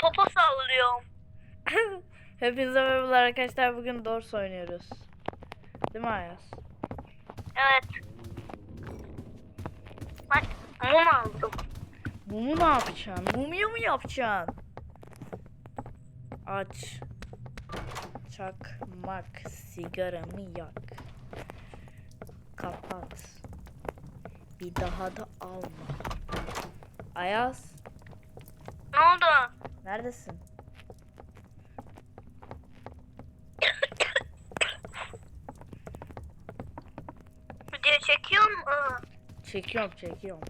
popo sallıyorum. Hepinize merhabalar arkadaşlar. Bugün Dors oynuyoruz. Değil mi Ayaz? Evet. Bak mum aldım. Mumu ne yapacaksın? Mumya mı yapacaksın? Aç. Çakmak. Sigaramı yak. Kapat. Bir daha da alma. Ayaz. Ne oldu? Neredesin? Video çekiyor mu? Çekiyorum çekiyorum.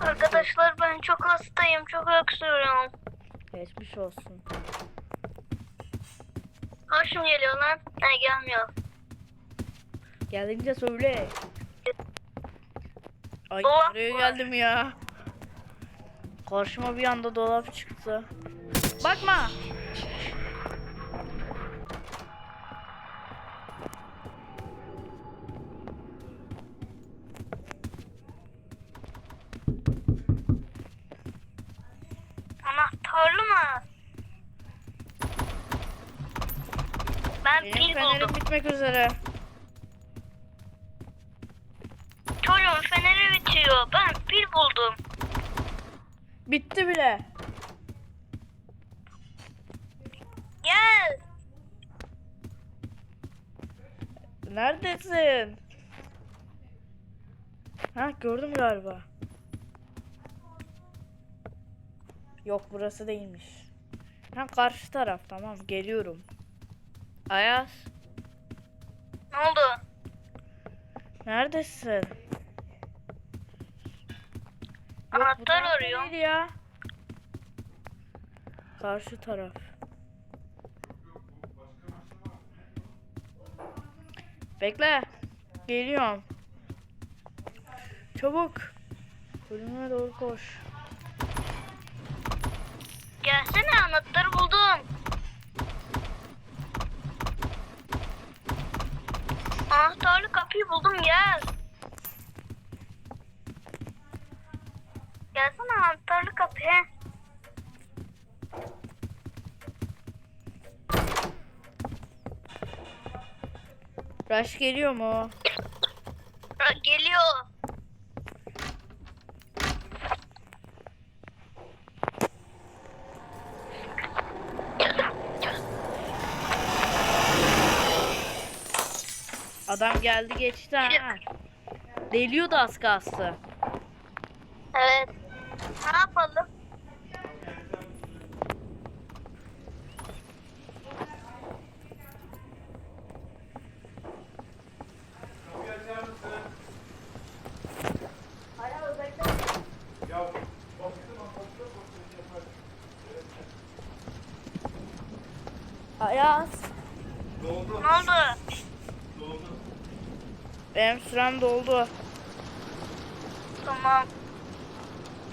Arkadaşlar ben çok hastayım. Çok öksürüyorum. Geçmiş olsun. Karşım geliyor lan. Ha gelmiyor. Gelince söyle. Ay Dolap nereye var. geldim ya? Karşıma bir anda dolap çıktı. Bakma. Anahtarlı mı? Ben Benim pil fenerim buldum. bitmek üzere. Çocuğum feneri bitiyor. Bitti bile. Gel. Neredesin? Ha gördüm galiba. Yok burası değilmiş. Ha karşı taraf tamam geliyorum. Ayaz Ne oldu? neredesin? Anahtar arıyor. değil ya. Karşı taraf. Bekle. Geliyorum. Çabuk. Bölüme doğru koş. Gelsene anahtarı buldum. Anahtarlı kapıyı buldum gel. Gelsene anahtarlı kapı. he. Rush geliyor mu? Geliyor. Adam geldi geçti ha. Deliyordu az kalsın. Evet. Ne yapalım? Ayaz. Ne oldu? Benim sürem doldu. Tamam.